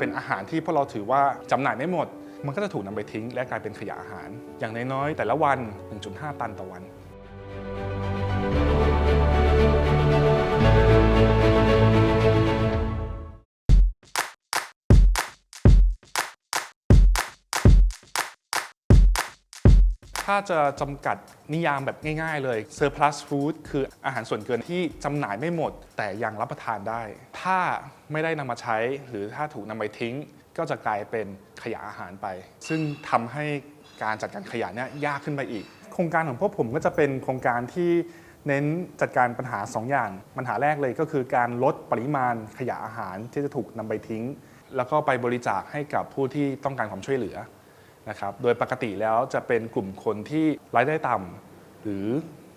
เป็นอาหารที่พวกเราถือว่าจำหน่ายไม่หมด มันก็จะถูกนำไปทิ้ง และกลายเป็นขยะอาหาร อย่างน้อยๆแต่ละวัน 1.5 ตันต่อวัน ถ้าจะจำกัดนิยามแบบง่ายๆเลย surplus food คืออาหารส่วนเกินที่จำหน่ายไม่หมด แต่ยังรับประทานได้ ถ้าไม่ได้นำมาใช้ หรือถ้าถูกนำไปทิ้ง ก็จะกลายเป็นขยะอาหารไป ซึ่งทำให้การจัดการขยะเนี่ยยากขึ้นไปอีก โครงการของพวกผมก็จะเป็นโครงการที่เน้นจัดการปัญหา 2 อย่าง ปัญหาแรกเลยก็คือการลดปริมาณขยะอาหารที่จะถูกนำไปทิ้ง แล้วก็ไปบริจาคให้กับผู้ที่ต้องการความช่วยเหลือ นะครับโดยปกติแล้วจะเป็นกลุ่มคนที่รายได้ต่ำหรือ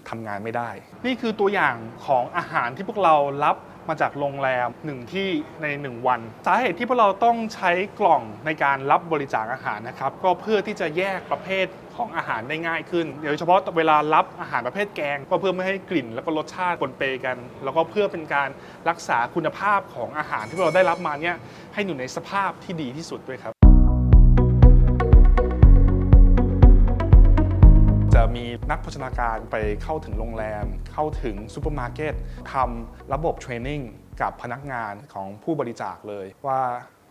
ทำงานไม่ได้ นี่คือตัวอย่างของอาหารที่พวกเรารับมาจากโรงแรมหนึ่งที่ใน 1 วัน สาเหตุที่พวกเราต้องใช้กล่องในการรับบริจาคอาหารนะครับ ก็เพื่อที่จะแยกประเภทของอาหารได้ง่ายขึ้นโดยเฉพาะเวลารับอาหารประเภทแกง ก็เพื่อไม่ให้กลิ่น แล้วก็รสชาติปนเปกัน แล้วก็เพื่อเป็นการรักษาคุณภาพของอาหารที่พวกเราได้รับมาเนี่ยให้อยู่ในสภาพที่ดีที่สุดด้วยครับ นักโภชนาการไปเข้าถึงโรงแรม เข้าถึงซูเปอร์มาร์เก็ตทำระบบเทรนนิ่งกับพนักงานของผู้บริจาคเลยว่า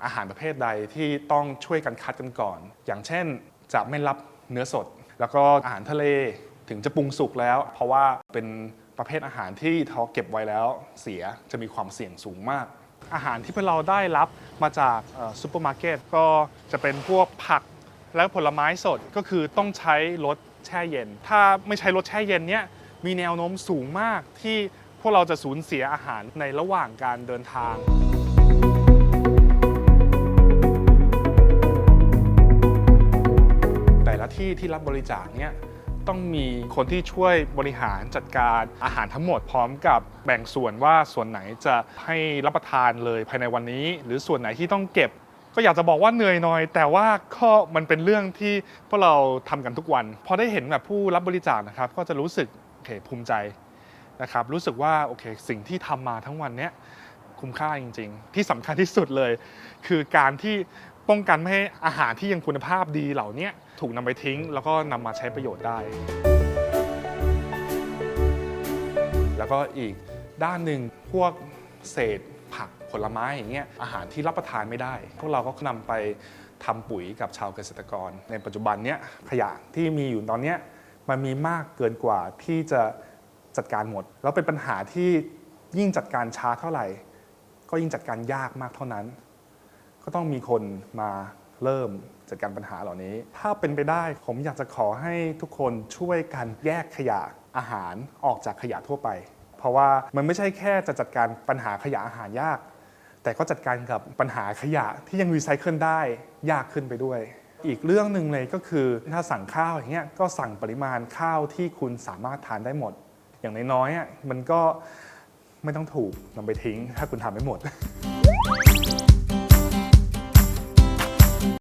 อาหารประเภทใดที่ต้องช่วยกันคัดกันก่อน อย่างเช่นจะไม่รับเนื้อสด แล้วก็อาหารทะเลถึงจะปรุงสุกแล้ว เพราะว่าเป็นประเภทอาหารที่เขาเก็บไว้แล้วเสียจะมีความเสี่ยงสูงมาก อาหารที่พวกเราได้รับมาจากซูเปอร์มาร์เก็ตก็จะเป็นพวกผักและผลไม้สดก็คือต้องใช้รถ แช่เย็น ถ้าไม่ใช้รถแช่เย็นเนี่ยมีแนวโน้มสูงมากที่พวกเราจะสูญเสียอาหารในระหว่างการเดินทาง แต่ละที่ที่รับบริจาคเนี่ยต้องมีคนที่ช่วยบริหารจัดการอาหารทั้งหมดพร้อมกับแบ่งส่วนว่าส่วนไหนจะให้รับประทานเลยภายในวันนี้ หรือส่วนไหนที่ต้องเก็บ ก็อยากจะบอกว่าเหนื่อยหน่อย แต่ว่าก็มันเป็นเรื่องที่พวกเราทำกันทุกวันพอได้เห็นแบบผู้รับบริจาคนะครับ ก็จะรู้สึกโอเคภูมิใจนะครับ รู้สึกว่าโอเค สิ่งที่ทำมาทั้งวันเนี้ยคุ้มค่าจริง ๆ ที่สำคัญที่สุดเลย คือการที่ป้องกันไม่ให้อาหารที่ยังคุณภาพดีเหล่านี้ถูกนำไปทิ้ง แล้วก็นำมาใช้ประโยชน์ได้ แล้วก็อีกด้านหนึ่งพวกเศษ ผักผลไม้อย่างเงี้ยอาหารที่รับประทานไม่ได้ พวกเราก็นำไปทำปุ๋ยกับชาวเกษตรกร ในปัจจุบันเนี้ยขยะที่มีอยู่ตอนเนี้ยมันมีมากเกินกว่าที่จะจัดการหมด แล้วเป็นปัญหาที่ยิ่งจัดการช้าเท่าไหร่ ก็ยิ่งจัดการยากมากเท่านั้น ก็ต้องมีคนมาเริ่มจัดการปัญหาเหล่านี้ ถ้าเป็นไปได้ผมอยากจะขอให้ทุกคนช่วยกันแยกขยะอาหารออกจากขยะทั่วไป เพราะว่ามันไม่ใช่แค่จะจัดการปัญหาขยะอาหารยาก แต่ก็จัดการกับปัญหาขยะที่ยังรีไซเคิลได้ยากขึ้นไปด้วย อีกเรื่องหนึ่งเลยก็คือถ้าสั่งข้าวอย่างเงี้ยก็สั่งปริมาณข้าวที่คุณสามารถทานได้หมด อย่างน้อยๆมันก็ไม่ต้องถูกนำไปทิ้งถ้าคุณทานไม่หมด